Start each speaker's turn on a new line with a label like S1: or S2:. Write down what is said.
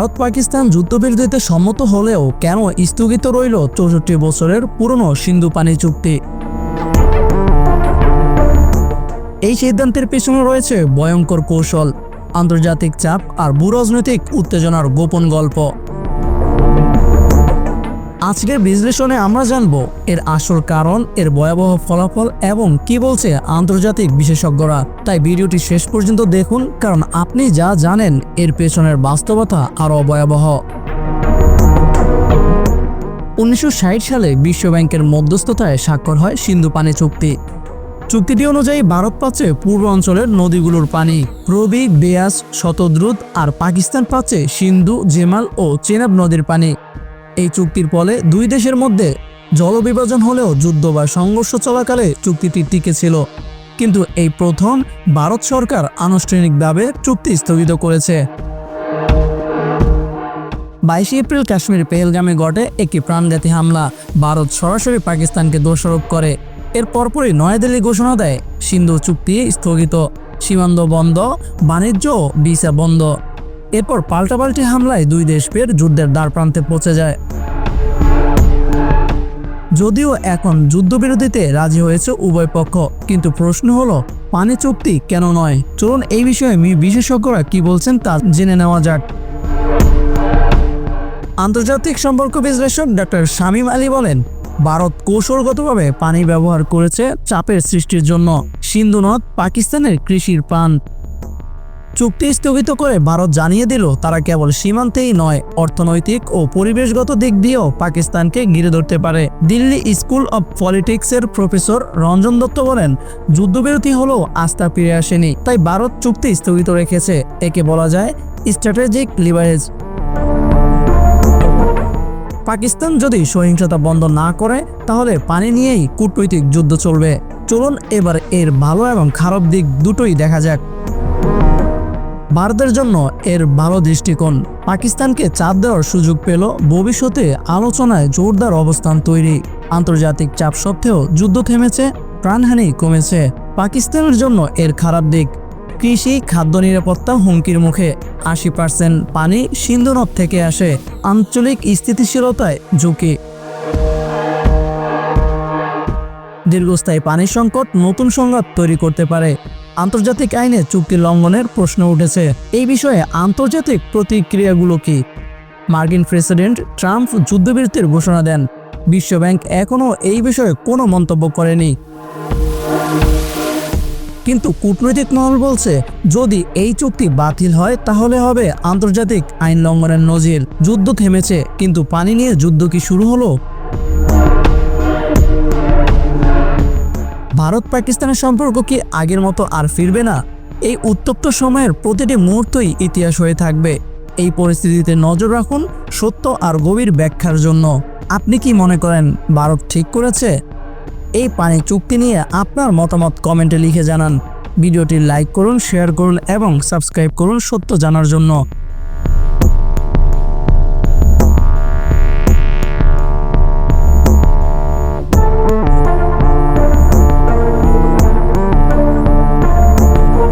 S1: ভারত পাকিস্তান যুদ্ধবিরতিতে সম্মত হলেও কেন স্থগিত রইল চৌষট্টি বছরের পুরনো সিন্ধু পানি চুক্তি? এই সিদ্ধান্তের পেছনে রয়েছে ভয়ঙ্কর কৌশল, আন্তর্জাতিক চাপ আর ভূরাজনৈতিক উত্তেজনার গোপন গল্প। আজকের বিশ্লেষণে আমরা জানব এর আসল কারণ, এর ভয়াবহ ফলাফল এবং কি বলছে আন্তর্জাতিক বিশেষজ্ঞরা। তাই ভিডিওটি শেষ পর্যন্ত দেখুন, কারণ আপনি যা জানেন এর পেছনের বাস্তবতা আরও ভয়াবহ। উনিশশো ষাট সালে বিশ্বব্যাংকের মধ্যস্থতায় স্বাক্ষর হয় সিন্ধু পানি চুক্তি। চুক্তিটি অনুযায়ী ভারত পাচ্ছে পূর্ব অঞ্চলের নদীগুলোর পানি। রবি, বেয়াস, শতদ্রুত আর পাকিস্তান পাচ্ছে সিন্ধু, জেমাল ও চেনাব নদীর পানি। এই চুক্তির ফলে দুই দেশের মধ্যে জলবিভাজন হলেও যুদ্ধ বা সংঘর্ষ চলাকালে চুক্তিটি টিকে ছিল। কিন্তু এই প্রথম ভারত সরকার আনুষ্ঠানিকভাবে চুক্তি স্থগিত করেছে। বাইশে এপ্রিল কাশ্মীর পেহেলগামে ঘটে একটি প্রাণঘাতী হামলা। ভারত সরাসরি পাকিস্তানকে দোষারোপ করে। এর পরপরই নয়াদিল্লি ঘোষণা দেয়, সিন্ধু চুক্তি স্থগিত। সীমান্ত বন্ধ, বাণিজ্য ভিসা বন্ধ। এরপর পাল্টাপাল্টি হামলায় দুই দেশ ফের যুদ্ধের দ্বার প্রান্তে পৌঁছে যায়। যদিও এখন যুদ্ধবিরতিতে রাজি হয়েছে উভয় পক্ষ, কিন্তু প্রশ্ন হলো, পানি চুক্তি কেন নয়? চলুন এই বিষয়ে মি বিশেষজ্ঞরা কি বলছেন তা জেনে নেওয়া যাক। আন্তর্জাতিক সম্পর্ক বিশ্লেষক ডক্টর শামীম আলী বলেন, ভারত কৌশলগতভাবে পানি ব্যবহার করেছে চাপের সৃষ্টির জন্য। সিন্ধু নদ পাকিস্তানের কৃষির পান। চুক্তি স্থগিত করে ভারত জানিয়ে দিল, তারা কেবল সীমান্তেই নয়, অর্থনৈতিক ও পরিবেশগত দিক দিয়েও পাকিস্তানকে ঘিরে ধরতে পারে। দিল্লি স্কুল অব পলিটিক্সের প্রফেসর রঞ্জন দত্ত বলেন, যুদ্ধবিরতি হলেও আস্থা ফিরে আসেনি, তাই ভারত চুক্তি স্থগিত রেখেছে, একে বলা যায় স্ট্র্যাটেজিক লিভারেজ পাকিস্তান যদি সহিংসতা বন্ধ না করে, তাহলে পানি নিয়েই কূটনৈতিক যুদ্ধ চলবে। চলুন এবার এর ভালো এবং খারাপ দিক দুটোই দেখা যাক। ভারতের জন্য এর ভালো দৃষ্টিকোণ। পাকিস্তানকে চাপ দেওয়ার সুযোগ পেল ভবিষ্যতে আলোচনায় জোরদার অবস্থান তৈরি। আন্তর্জাতিক চাপ সত্ত্বেও যুদ্ধ থেমেছে, প্রাণহানি কমেছে। পাকিস্তানের জন্য এর খারাপ দিক, কৃষি, খাদ্য নিরাপত্তা হুমকির মুখে। আশি পার্সেন্ট পানি সিন্ধু নদ থেকে আসে, আঞ্চলিক স্থিতিশীলতায় ঝুঁকি। দীর্ঘস্থায়ী পানি সংকট নতুন সংঘাত তৈরি করতে পারে। আন্তর্জাতিক আইনে চুক্তি লঙ্ঘনের প্রশ্ন উঠেছে। এই বিষয়ে আন্তর্জাতিক প্রতিক্রিয়াগুলো কি? মার্কিন প্রেসিডেন্ট ট্রাম্প যুদ্ধবিরতির ঘোষণা দেন। বিশ্বব্যাংক এখনও এই বিষয়ে কোনো মন্তব্য করেনি। কিন্তু কূটনৈতিক মহল বলছে, যদি এই চুক্তি বাতিল হয়, তাহলে হবে আন্তর্জাতিক আইন লঙ্ঘনের নজির। যুদ্ধ থেমেছে, কিন্তু পানি নিয়ে যুদ্ধ কি শুরু হলো? ভারত পাকিস্তানের সম্পর্ক কি আগের মতো আর ফিরবে না? এই উত্তপ্ত সময়ের প্রতিটি মুহূর্তই ইতিহাস হয়ে থাকবে। এই পরিস্থিতিতে নজর রাখুন সত্য আর গভীর ব্যাখ্যার জন্য। আপনি কি মনে করেন ভারত ঠিক করেছে? এই পানি চুক্তি নিয়ে আপনার মতামত কমেন্টে লিখে জানান। ভিডিওটি লাইক করুন, শেয়ার করুন এবং সাবস্ক্রাইব করুন সত্য জানার জন্য।